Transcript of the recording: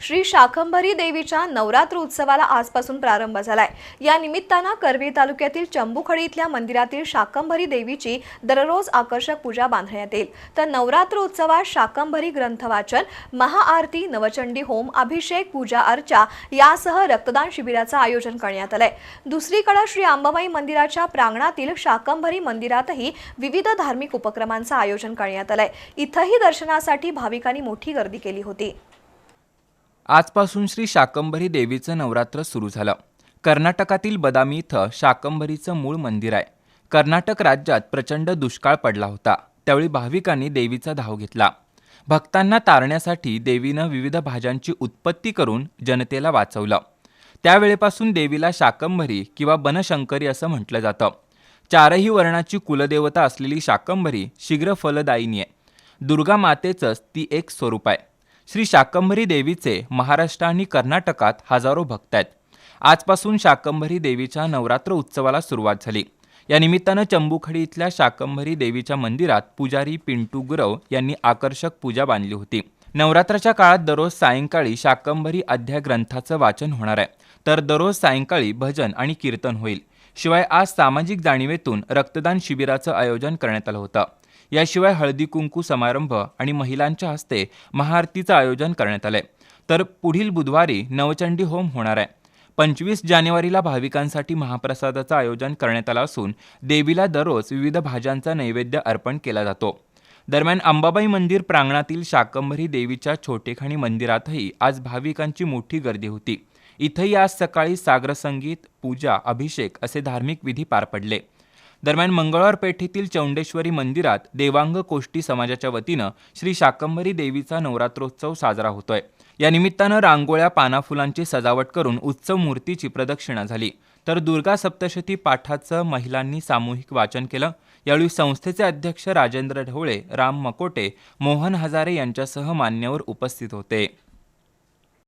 श्री शाकंभरी देवीच्या नवरात्र उत्सवाला आजपासून प्रारंभ झालाय. या निमित्तानं करवीर तालुक्यातील चंबुखडी इथल्या मंदिरातील शाकंभरी देवीची दररोज आकर्षक पूजा बांधण्यात येईल. तर नवरात्र उत्सवात शाकंभरी ग्रंथवाचन महाआरती नवचंडी होम अभिषेक पूजा अर्चा यासह रक्तदान शिबिराचं आयोजन करण्यात आलंय. दुसरीकडे श्री अंबाबाई मंदिराच्या प्रांगणातील शाकंभरी मंदिरातही विविध धार्मिक उपक्रमांचं आयोजन करण्यात आलंय. इथंही दर्शनासाठी भाविकांनी मोठी गर्दी केली होती. आजपासून श्री शाकंभरी देवीचं नवरात्र सुरू झालं. कर्नाटकातील बदामी इथं शाकंभरीचं मूळ मंदिर आहे. कर्नाटक राज्यात प्रचंड दुष्काळ पडला होता. त्यावेळी भाविकांनी देवीचा धाव घेतला. भक्तांना तारण्यासाठी देवीनं विविध भाज्यांची उत्पत्ती करून जनतेला वाचवलं. त्यावेळेपासून देवीला शाकंभरी किंवा बनशंकरी असं म्हटलं जातं. चारही वर्णाची कुलदेवता असलेली शाकंभरी शीघ्र फलदायिनी आहे. दुर्गा मातेचंच ती एक स्वरूप आहे. श्री शाकंभरी देवीचे महाराष्ट्र आणि कर्नाटकात हजारो भक्त आहेत. आजपासून शाकंभरी देवीच्या नवरात्र उत्सवाला सुरुवात झाली. या निमित्तानं चंबुखडी इथल्या शाकंभरी देवीच्या मंदिरात पुजारी पिंटू गुरव यांनी आकर्षक पूजा बांधली होती. नवरात्राच्या काळात दररोज सायंकाळी शाकंभरी अध्याय ग्रंथाचं वाचन होणार आहे. तर दररोज सायंकाळी भजन आणि कीर्तन होईल. शिवाय आज सामाजिक जाणीवेतून रक्तदान शिबिराचं आयोजन करण्यात आलं होतं. याशिवाय हळदी कुंकू समारंभ आणि महिलांच्या हस्ते महाआरतीचं आयोजन करण्यात आलंय. तर पुढील बुधवारी नवचंडी होम होणार आहे. पंचवीस जानेवारीला भाविकांसाठी महाप्रसादाचं आयोजन करण्यात आलं असून देवीला दररोज विविध भाज्यांचा नैवेद्य अर्पण केला जातो. दरम्यान अंबाबाई मंदिर प्रांगणातील शाकंभरी देवीच्या छोटेखाणी मंदिरातही आज भाविकांची मोठी गर्दी होती. इथंही आज सकाळी सागरसंगीत पूजा अभिषेक असे धार्मिक विधी पार पडले. दरम्यान मंगळवार पेठेतील चौंडेश्वरी मंदिरात देवांग कोष्टी समाजाच्या वतीनं श्री शाकंभरी देवीचा नवरात्रोत्सव साजरा होतोय. या निमित्तानं रांगोळ्या पानाफुलांची सजावट करून उत्सव मूर्तीची प्रदक्षिणा झाली. तर दुर्गा सप्तशती पाठाचं महिलांनी सामूहिक वाचन केलं. यावेळी संस्थेचे अध्यक्ष राजेंद्र ढवळे राम मकोटे मोहन हजारे यांच्यासह मान्यवर उपस्थित होते.